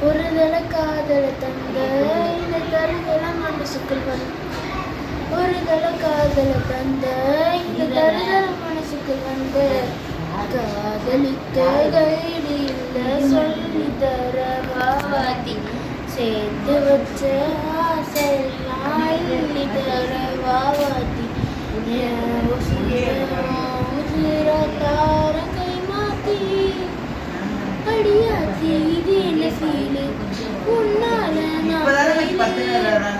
ஒரு தலை காதலை தந்த இந்த தருதல மனசுக்குள் வந்து ஒரு தலை காதலை தந்த இந்த தருதல மனசுக்குள் வந்து காதலிக்க கைடு இல்லை சொல்லி தர வாவாதி சேர்த்து வச்ச ஆசை அள்ளி தர வாவாதி ஃபீலு உன்னால நான் இப்பதானே எனக்கு